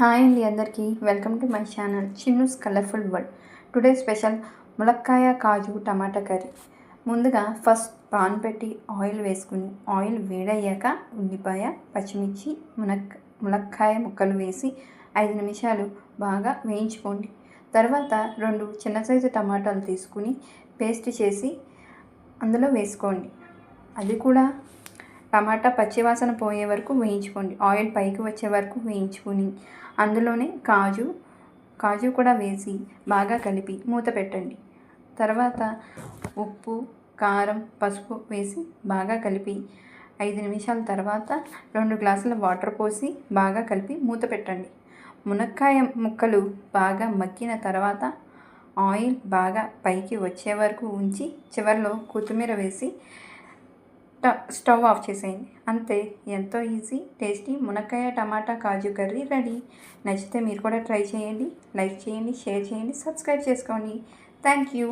Hi అండి అందరికీ. Welcome to my channel Chinnu's colourful world. Today special ములక్కాయ కాజు టమాటా కర్రీ. ముందుగా ఫస్ట్ పాన్ పెట్టి ఆయిల్ వేసుకుని ఆయిల్ వేడయ్యాక ఉల్లిపాయ పచ్చిమిర్చి మునక్ ములక్కాయ ముక్కలు వేసి ఐదు నిమిషాలు బాగా వేయించుకోండి. తర్వాత రెండు చిన్న సైజు టమాటాలు తీసుకుని పేస్ట్ చేసి అందులో వేసుకోండి. అది కూడా టమాటా పచ్చివాసన పోయే వరకు వేయించుకోండి. ఆయిల్ పైకి వచ్చే వరకు వేయించుకొని అందులోనే కాజు కాజు కూడా వేసి బాగా కలిపి మూత పెట్టండి. తర్వాత ఉప్పు కారం పసుపు వేసి బాగా కలిపి ఐదు నిమిషాల తర్వాత రెండు గ్లాసుల వాటర్ పోసి బాగా కలిపి మూత పెట్టండి. మునక్కాయ ముక్కలు బాగా మగ్గిన తర్వాత ఆయిల్ బాగా పైకి వచ్చే వరకు ఉంచి చివరిలో కొత్తిమీర వేసి స్టవ్ ఆఫ్ చేసేయండి. అంతే. ఎంతో ఈజీ టేస్టీ మునక్కాయ టమాటా కాజు కర్రీ రెడీ. నచ్చితే మీరు కూడా ట్రై చేయండి. లైక్ చేయండి షేర్ చేయండి సబ్స్క్రైబ్ చేసుకోండి. Thank you.